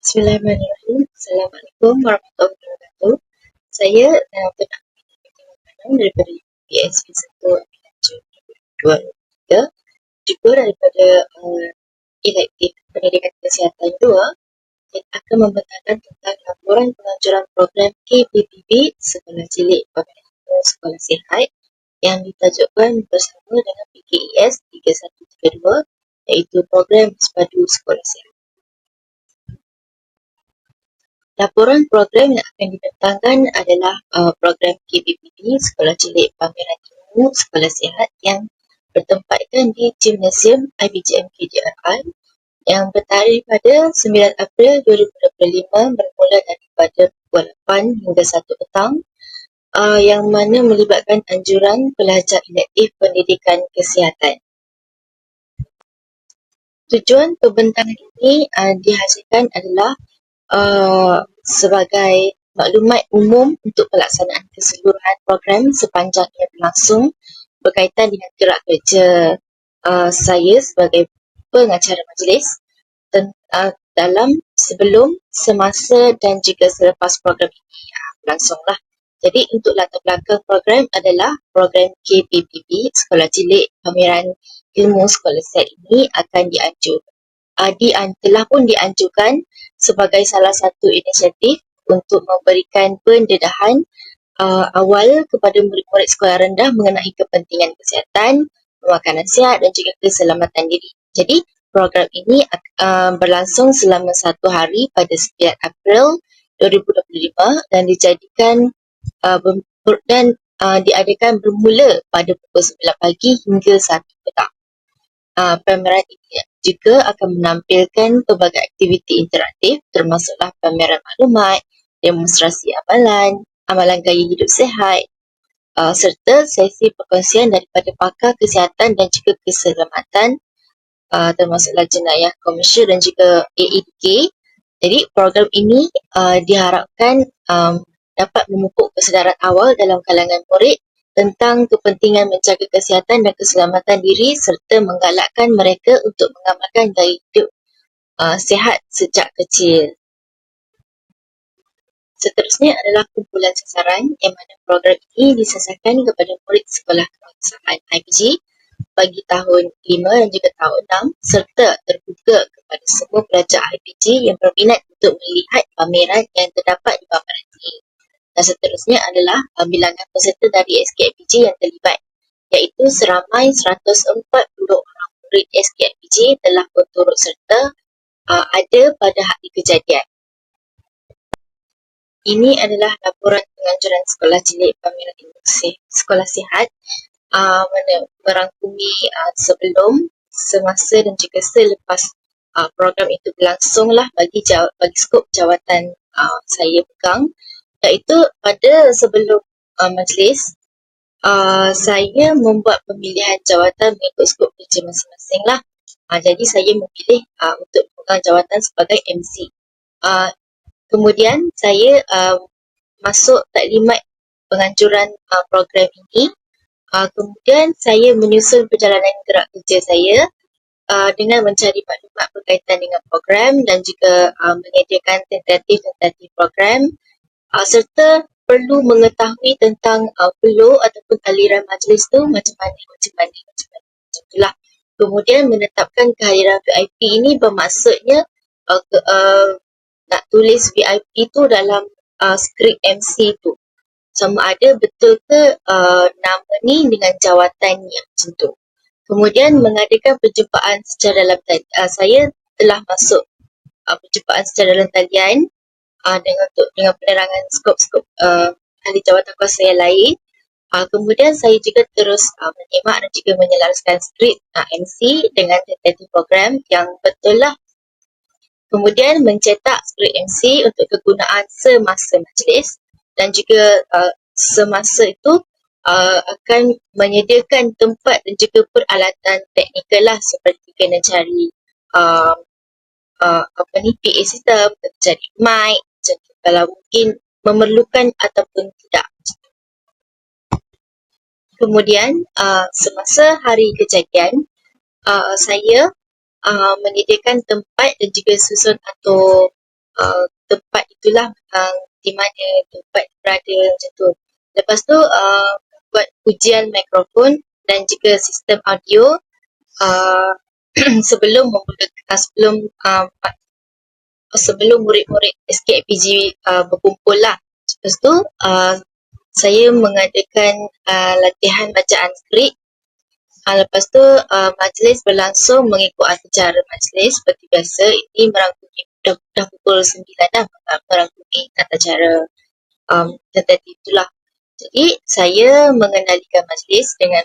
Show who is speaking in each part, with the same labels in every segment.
Speaker 1: Bismillahirrahmanirrahim. Assalamualaikum warahmatullahi wabarakatuh. Saya uh, pernah makanan daripada PSP 1 2023 juga daripada uh, elektif pendidikan kesihatan 2 dan akan membentangkan tentang laporan penganjuran program KPPB Sekolah Cilik Pemerintahan Sekolah Sihat yang ditajukkan bersama dengan PKES 3132 iaitu program Sepadu Sekolah Sihat. Laporan program yang akan dibentangkan adalah uh, program KPPB Sekolah Cilik Pameran Ilmu Sekolah Sihat yang bertempatkan di Gymnasium IBGM KJRI yang bertarikh pada 9 April 2025 bermula daripada pukul 8 hingga 1 petang uh, yang mana melibatkan anjuran pelajar elektif pendidikan kesihatan. Tujuan pembentangan ini uh, dihasilkan adalah uh, sebagai maklumat umum untuk pelaksanaan keseluruhan program sepanjang ia berlangsung berkaitan dengan gerak kerja uh, saya sebagai pengacara majlis dan, uh, dalam sebelum, semasa dan juga selepas program ini uh, berlangsunglah. Jadi untuk latar belakang program adalah program KPPB Sekolah Cilik Pameran Ilmu Sekolah Set ini akan dianjur. Uh, di, telah pun dianjurkan sebagai salah satu inisiatif untuk memberikan pendedahan uh, awal kepada murid-murid sekolah rendah mengenai kepentingan kesihatan, makanan sihat dan juga keselamatan diri. Jadi, program ini uh, berlangsung selama satu hari pada 9 April 2025 dan dijadikan uh, dan uh, diadakan bermula pada pukul 9 pagi hingga 1 petang. Uh, ini juga akan menampilkan pelbagai aktiviti interaktif termasuklah pameran maklumat, demonstrasi amalan, amalan gaya hidup sihat, uh, serta sesi perkongsian daripada pakar kesihatan dan juga keselamatan uh, termasuklah jenayah komersial dan juga AEDK. Jadi program ini uh, diharapkan um, dapat memupuk kesedaran awal dalam kalangan murid tentang kepentingan menjaga kesihatan dan keselamatan diri serta menggalakkan mereka untuk mengamalkan gaya hidup uh, sihat sejak kecil. Seterusnya adalah kumpulan sasaran yang mana program ini disasarkan kepada murid sekolah kebangsaan IPG bagi tahun 5 dan juga tahun 6 serta terbuka kepada semua pelajar IPG yang berminat untuk melihat pameran yang terdapat di pameran ini dan seterusnya adalah uh, bilangan peserta dari SKIPG yang terlibat iaitu seramai 140 orang murid SKIPG telah berturut serta uh, ada pada hari kejadian. Ini adalah laporan penganjuran sekolah cilik pameran ilmu sekolah sihat uh, mana merangkumi uh, sebelum, semasa dan juga selepas uh, program itu berlangsunglah bagi bagi skop jawatan uh, saya pegang iaitu pada sebelum uh, majlis uh, saya membuat pemilihan jawatan mengikut skop kerja masing-masing lah. Uh, jadi saya memilih uh, untuk memegang jawatan sebagai MC. Uh, kemudian saya uh, masuk taklimat penganjuran uh, program ini. Uh, kemudian saya menyusun perjalanan gerak kerja saya uh, dengan mencari maklumat berkaitan dengan program dan juga uh, menyediakan tentatif-tentatif program uh, serta perlu mengetahui tentang uh, flow ataupun aliran majlis tu macam mana, macam mana, macam mana, macam itulah. Kemudian menetapkan kehadiran VIP ini bermaksudnya uh, ke, uh, nak tulis VIP tu dalam uh, skrip MC tu. Sama ada betul ke uh, nama ni dengan jawatan yang macam tu. Kemudian mengadakan perjumpaan secara dalam talian. Uh, saya telah masuk uh, perjumpaan secara dalam talian uh, dengan untuk dengan penerangan skop-skop uh, ahli jawatan kuasa yang lain. Uh, kemudian saya juga terus uh, menyimak dan juga menyelaraskan skrip uh, MC dengan tentative program yang betul lah. Kemudian mencetak skrip MC untuk kegunaan semasa majlis dan juga uh, semasa itu uh, akan menyediakan tempat dan juga peralatan teknikal lah seperti kena cari uh, uh, apa ni PA system, kena cari mic, kalau mungkin memerlukan ataupun tidak. Kemudian uh, semasa hari kejadian, uh, saya uh, menyediakan tempat dan juga susun atau uh, tempat itulah uh, di mana tempat berada macam tu. Lepas tu uh, buat ujian mikrofon dan juga sistem audio uh, sebelum memulakan sebelum uh, sebelum murid-murid SKPG uh, berkumpul lah. Lepas tu uh, saya mengadakan uh, latihan bacaan skrip. Uh, lepas tu uh, majlis berlangsung mengikut acara majlis seperti biasa. Ini merangkumi dah, dah pukul 9 dah merangkumi tata cara um, tentatif itulah. Jadi saya mengenalikan majlis dengan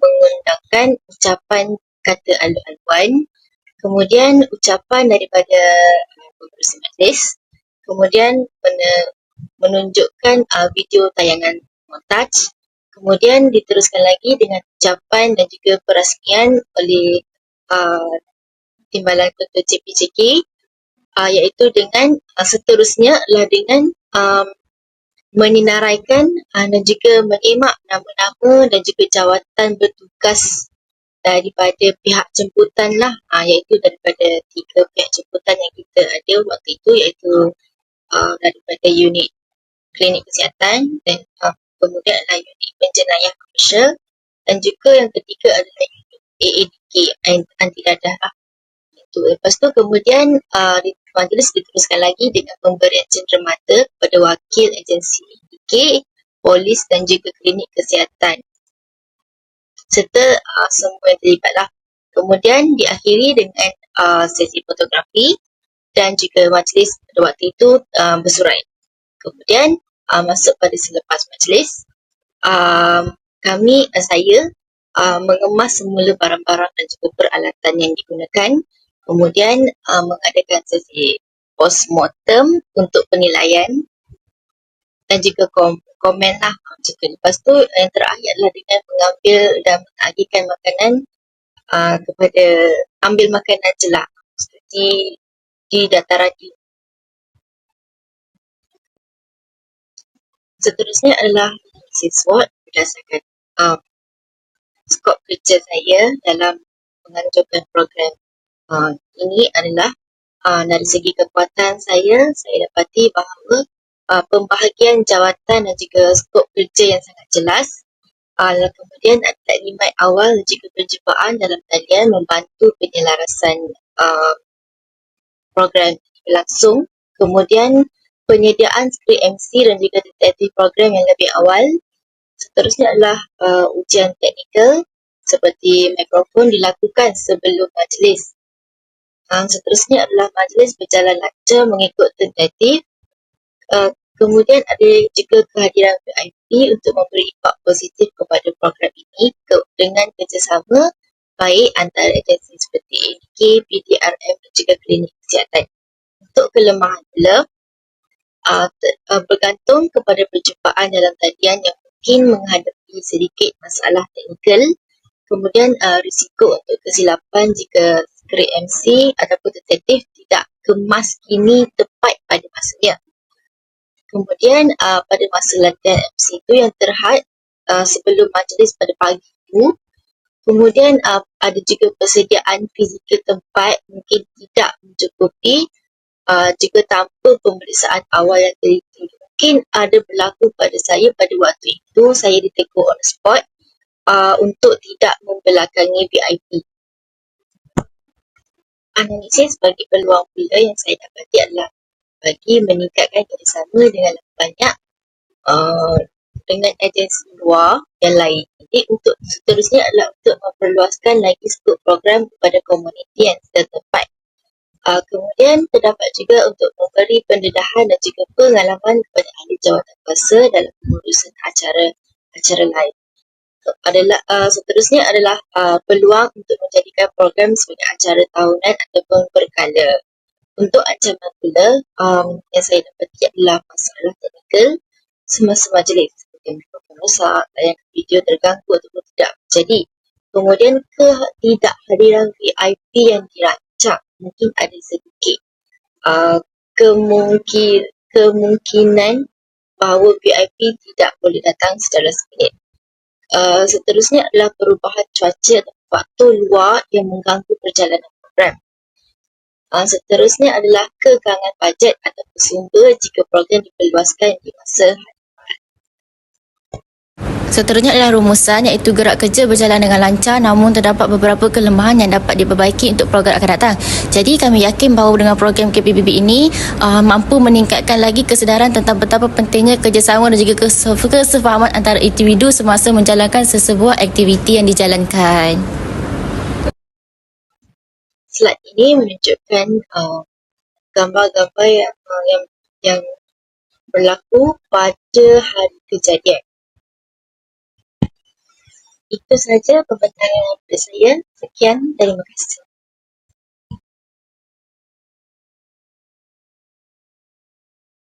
Speaker 1: mengundangkan ucapan kata alu-aluan kemudian ucapan daripada pengurusi majlis kemudian menunjukkan uh, video tayangan montaj. Kemudian diteruskan lagi dengan ucapan dan juga perasmian oleh uh, timbalan ketua JPJK uh, iaitu dengan uh, seterusnya adalah dengan um, meninaraikan uh, dan juga menyemak nama-nama dan juga jawatan bertugas daripada pihak jemputan lah uh, iaitu daripada tiga pihak jemputan yang kita ada waktu itu iaitu uh, daripada unit klinik kesihatan dan uh, kemudian adalah unit penjenayah komersial dan juga yang ketiga adalah unit AADK anti dadah lah. Itu. Lepas tu kemudian uh, majlis diteruskan lagi dengan pemberian cenderamata kepada wakil agensi DK, polis dan juga klinik kesihatan serta uh, semua yang terlibat lah. Kemudian diakhiri dengan uh, sesi fotografi dan juga majlis pada waktu itu uh, bersurai. Kemudian uh, masuk pada selepas majlis, uh, kami, uh, saya uh, mengemas semula barang-barang dan juga peralatan yang digunakan. Kemudian uh, mengadakan sesi postmortem untuk penilaian dan juga kom- komen lah macam tu. Lepas tu yang terakhir adalah dengan mengambil dan menagihkan makanan uh, kepada ambil makanan jelak seperti di dataran di Seterusnya adalah analisis SWOT berdasarkan uh, skop kerja saya dalam menganjurkan program uh, ini adalah uh, dari segi kekuatan saya, saya dapati bahawa uh, pembahagian jawatan dan juga skop kerja yang sangat jelas. Uh, kemudian ada taklimat awal dan juga perjumpaan dalam talian membantu penyelarasan uh, program berlangsung. Kemudian penyediaan skrip MC dan juga detektif program yang lebih awal. Seterusnya adalah uh, ujian teknikal seperti mikrofon dilakukan sebelum majlis. Uh, seterusnya adalah majlis berjalan lancar mengikut tentatif. Uh, Kemudian ada juga kehadiran VIP untuk memberi impak positif kepada program ini ke, dengan kerjasama baik antara agensi seperti ADK, PDRM dan juga klinik kesihatan. Untuk kelemahan pula, uh, uh, bergantung kepada perjumpaan dalam talian yang mungkin menghadapi sedikit masalah teknikal, kemudian uh, risiko untuk kesilapan jika skrip MC ataupun detektif tidak kemas kini tepat pada masanya. Kemudian uh, pada masa latihan MC itu yang terhad uh, sebelum majlis pada pagi itu, kemudian uh, ada juga persediaan fizikal tempat mungkin tidak mencukupi uh, juga tanpa pemeriksaan awal yang teliti. Mungkin ada berlaku pada saya pada waktu itu, saya ditegur on the spot uh, untuk tidak membelakangi VIP. Analisis bagi peluang pula yang saya dapati adalah bagi meningkatkan kerjasama dengan banyak uh, dengan agensi luar yang lain. Jadi untuk seterusnya adalah untuk memperluaskan lagi skop program kepada komuniti yang setempat. Uh, kemudian terdapat juga untuk memberi pendedahan dan juga pengalaman kepada ahli jawatan kuasa dalam pengurusan acara acara lain. Adalah uh, seterusnya adalah uh, peluang untuk menjadikan program sebagai acara tahunan ataupun berkala. Untuk ancaman pula um, yang saya dapati adalah masalah teknikal semasa majlis seperti mikrofon rosak, tayangan video terganggu ataupun tidak jadi. Kemudian ketidakhadiran VIP yang dirancang mungkin ada sedikit uh, kemungkin, kemungkinan bahawa VIP tidak boleh datang secara seminit. Uh, seterusnya adalah perubahan cuaca dan faktor luar yang mengganggu perjalanan program Uh, seterusnya adalah kekangan bajet atau sumber jika program diperluaskan di masa
Speaker 2: Seterusnya adalah rumusan iaitu gerak kerja berjalan dengan lancar namun terdapat beberapa kelemahan yang dapat diperbaiki untuk program akan datang. Jadi kami yakin bahawa dengan program KPBB ini uh, mampu meningkatkan lagi kesedaran tentang betapa pentingnya kerjasama dan juga kes- kesefahaman antara individu semasa menjalankan sesebuah aktiviti yang dijalankan.
Speaker 1: Slide ini menunjukkan uh, gambar-gambar yang, uh, yang yang berlaku pada hari kejadian. Itu sahaja pembentaran daripada saya. Sekian, terima kasih.